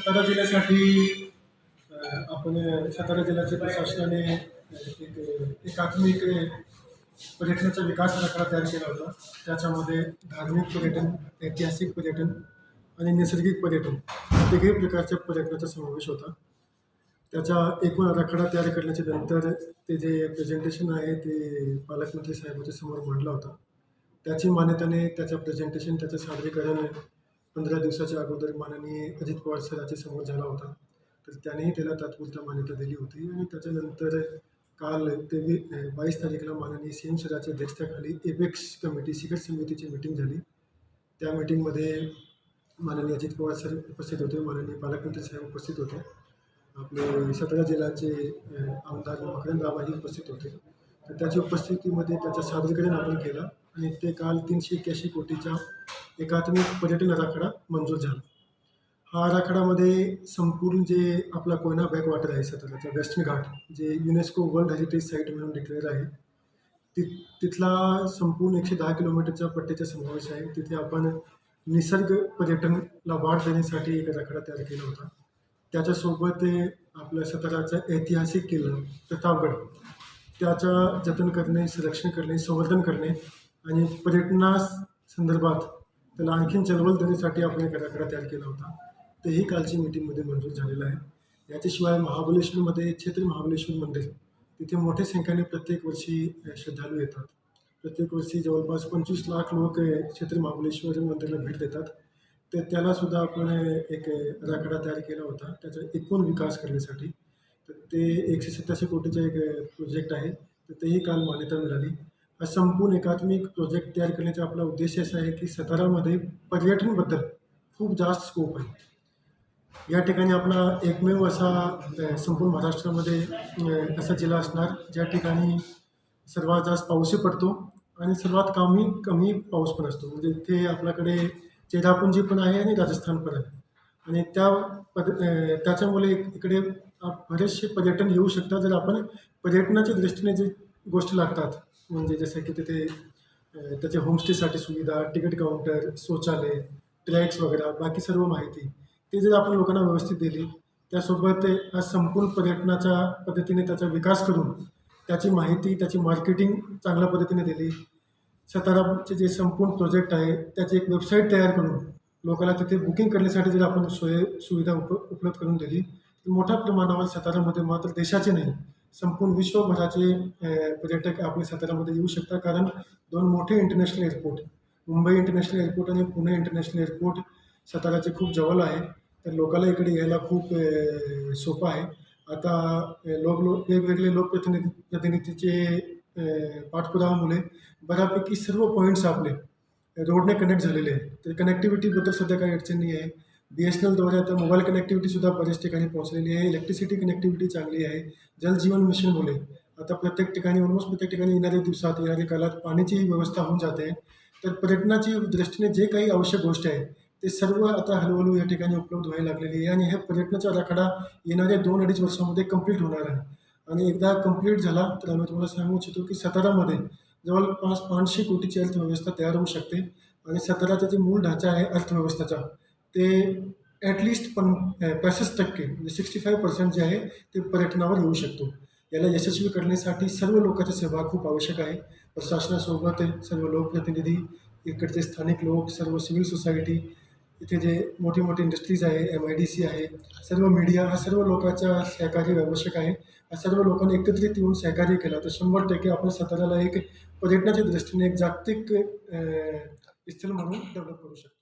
सातारा जिल्ह्यासाठी आपण सातारा जिल्ह्याच्या प्रशासनाने एक एकात्मिक पर्यटनाचा विकास आराखडा तयार केला होता. त्याच्यामध्ये धार्मिक पर्यटन ऐतिहासिक पर्यटन आणि नैसर्गिक पर्यटन या प्रकारच्या पर्यटनाचा समावेश होता. त्याचा एकूण आराखडा तयार करण्याच्या नंतर ते जे प्रेझेंटेशन आहे ते पालकमंत्री साहेबांच्या समोर मांडला होता. त्याची मान्यताने त्याचं प्रेझेंटेशन त्याचं सादरीकरण पंधरा दिवसाच्या अगोदर माननीय अजित पवार सरांचे समोर झाला होता. तर त्यानेही त्याला तात्पुरता मान्यता दिली होती आणि त्याच्यानंतर काल तेवी बावीस तारीखला माननीय सी एम सराच्या अध्यक्षतेखाली एपेक्स कमिटी शिखर समितीची मिटिंग झाली. त्या मिटिंगमध्ये माननीय अजित पवार सर उपस्थित होते माननीय पालकमंत्री साहेब उपस्थित होते. आपले सतरा जिल्ह्याचे आमदार मकरंद बाबाही उपस्थित होते. तर त्याच्या उपस्थितीमध्ये त्याचं सादरीकरण आपण केलं आणि ते काल तीनशे एक्याऐंशी कोटीच्या एकात्मिक पर्यटन आराखडा मंजूर झाला. हा आराखड्यामध्ये संपूर्ण जे आपला कोयना बॅकवॉटर आहे सतराचा वेस्टर्न घाट जे युनेस्को वर्ल्ड हेरिटेज साईट म्हणून डिक्लेअर आहे ति तिथला संपूर्ण एकशे दहा किलोमीटरच्या पट्ट्याचा समावेश आहे. तिथे आपण निसर्ग पर्यटनला वाढ देण्यासाठी एक आराखडा तयार केला होता. त्याच्यासोबत ते आपल्या सतराचा ऐतिहासिक किल्ला प्रतापगड त्याचं जतन करणे संरक्षण करणे संवर्धन करणे आणि पर्यटना संदर्भात त्याला आणखीन चळवळ देण्यासाठी आपण एक आराखडा तयार केला होता. तेही कालची मीटिंगमध्ये मंजूर झालेलं आहे. याच्याशिवाय महाबलेश्वरमध्ये क्षेत्र महाबलेश्वर मंदिर तिथे मोठ्या संख्येने प्रत्येक वर्षी श्रद्धालू श्रद्धाळू येतात. प्रत्येक वर्षी जवळपास पंचवीस लाख लोक छत्री महाबलेश्वर मंदिरला भेट देतात. तर त्यालासुद्धा आपण एक राखडा आराखडा तयार केला होता. त्याचा एकूण विकास करण्यासाठी. तर ते एकशे सत्याऐंशी कोटीचा एक प्रोजेक्ट आहे. तर तेही काल मान्यता मिळाली. हा संपूर्ण एकात्मिक प्रोजेक्ट तयार करण्याचा आपला उद्देश असा आहे की सतारामध्ये पर्यटनबद्दल खूप जास्त स्कोप आहे. या ठिकाणी आपला एकमेव असा संपूर्ण महाराष्ट्रामध्ये असा जिल्हा असणार ज्या ठिकाणी सर्वात जास्त पाऊसही पडतो आणि सर्वात कमी कमी पाऊस पण असतो. म्हणजे इथे आपल्याकडे चेरापुंजी पण आहे आणि राजस्थान पण आहे. आणि त्या पद त्याच्यामुळे इकडे बरेचसे पर्यटन येऊ शकतात जर आपण पर्यटनाच्या दृष्टीने जे गोष्टी लागतात. म्हणजे जसं की तिथे त्याच्या त्याचे होमस्टेसाठी सुविधा तिकीट काउंटर शौचालय ट्रॅक्स वगैरे बाकी सर्व माहिती. ते जर आपण लोकांना व्यवस्थित दिली त्यासोबत हा संपूर्ण पर्यटनाच्या पद्धतीने त्याचा विकास करून त्याची माहिती त्याची मार्केटिंग चांगल्या पद्धतीने दिली. सताराचे जे संपूर्ण प्रोजेक्ट आहे त्याची एक वेबसाईट तयार करून लोकांना तिथे बुकिंग करण्यासाठी जर आपण सोय सुविधा उप उपलब्ध करून दिली तर मोठ्या प्रमाणावर सातारामध्ये मात्र देशाचे नाही संपूर्ण विश्वभराचे पर्यटक आपल्या सातारामध्ये येऊ शकतात. कारण दोन मोठे international airport Mumbai international airport आणि पुणे इंटरनॅशनल एअरपोर्ट साताराचे खूप जवळ आहे. तर लोकाला इकडे यायला खूप सोपं आहे. आता लोक लोक वेगवेगळे लोकप्रतिनिधी प्रतिनिधीचे पाठपुरावामुळे बऱ्यापैकी सर्व पॉईंट्स आपले रोडने कनेक्ट झालेले आहेत. तर कनेक्टिव्हिटीबद्दल सध्या काही अडचण नाही आहे. बी एस एन एलद्वारे आता मोबाईल कनेक्टिव्हिटीसुद्धा बऱ्याच ठिकाणी पोहोचलेली आहे. इलेक्ट्रिसिटी कनेक्टिव्हिटी चांगली आहे. जलजीवन मिशनमुळे आता प्रत्येक ठिकाणी ऑलमोस्ट प्रत्येक ठिकाणी येणाऱ्या दिवसात येणाऱ्या काळात पाण्याचीही व्यवस्था होऊन जाते. तर पर्यटनाची दृष्टीने जे काही आवश्यक गोष्टी आहे ते सर्व आता हळूहळू या ठिकाणी उपलब्ध व्हायला लागलेली आहे. आणि हे पर्यटनाचा आराखडा येणाऱ्या दोन अडीच वर्षामध्ये कंप्लीट होणार आहे. आणि एकदा कंप्लीट झाला तर आम्ही तुम्हाला सांगू इच्छितो की सतारामध्ये जवळपास पाचशे कोटीची अर्थव्यवस्था तयार होऊ शकते. आणि साताराचा जे मूळ ढाचा आहे अर्थव्यवस्थेचा ते ॲटलिस्ट पण पासष्ट टक्के म्हणजे सिक्स्टी फाईव्ह पर्सेंट जे आहे ते पर्यटनावर येऊ शकतो. याला यशस्वी करण्यासाठी सर्व लोकांचा सहभाग खूप आवश्यक आहे. प्रशासनासोबत सर्व लोकप्रतिनिधी इकडचे स्थानिक लोक सर्व सिव्हिल सोसायटी इथे जे मोठी मोठी इंडस्ट्रीज आहे एम आय डी सी आहे सर्व मीडिया हा सर्व लोकांचा सहकार्य आवश्यक आहे. हा सर्व लोकांनी एकत्रित येऊन सहकार्य केला तर शंभर टक्के आपण साताऱ्याला एक पर्यटनाच्या दृष्टीने एक जागतिक स्थल स्थळ म्हणून डेव्हलप करू शकतो.